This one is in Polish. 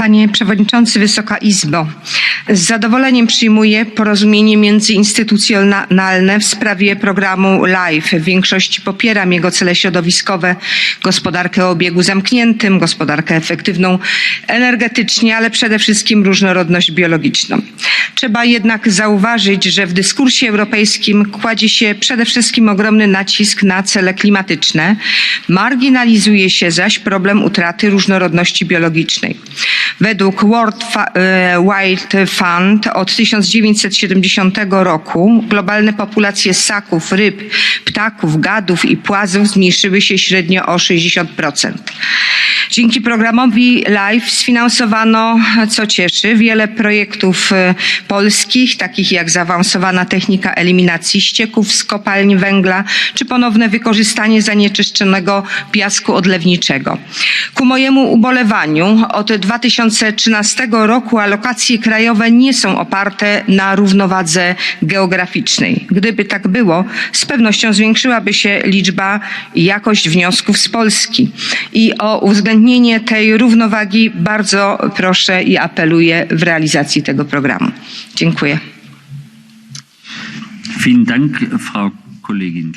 Panie Przewodniczący, Wysoka Izbo. Z zadowoleniem przyjmuję porozumienie międzyinstytucjonalne w sprawie programu LIFE. W większości popieram jego cele środowiskowe, gospodarkę o obiegu zamkniętym, gospodarkę efektywną energetycznie, ale przede wszystkim różnorodność biologiczną. Trzeba jednak zauważyć, że w dyskursie europejskim kładzie się przede wszystkim ogromny nacisk na cele klimatyczne, marginalizuje się zaś problem utraty różnorodności biologicznej. Według World e, Wide Fund od 1970 roku globalne populacje ssaków, ryb, ptaków, gadów i płazów zmniejszyły się średnio o 60%. Dzięki programowi LIFE sfinansowano, co cieszy, wiele projektów e, polskich, takich jak zaawansowana technika eliminacji ścieków z kopalń węgla, czy ponowne wykorzystanie zanieczyszczonego piasku odlewniczego. Ku mojemu ubolewaniu od 2013 roku alokacje krajowe nie są oparte na równowadze geograficznej. Gdyby tak było, z pewnością zwiększyłaby się liczba i jakość wniosków z Polski. I o uwzględnienie tej równowagi bardzo proszę i apeluję w realizacji tego programu. Dziękuję. Vielen Dank, Frau Kollegin.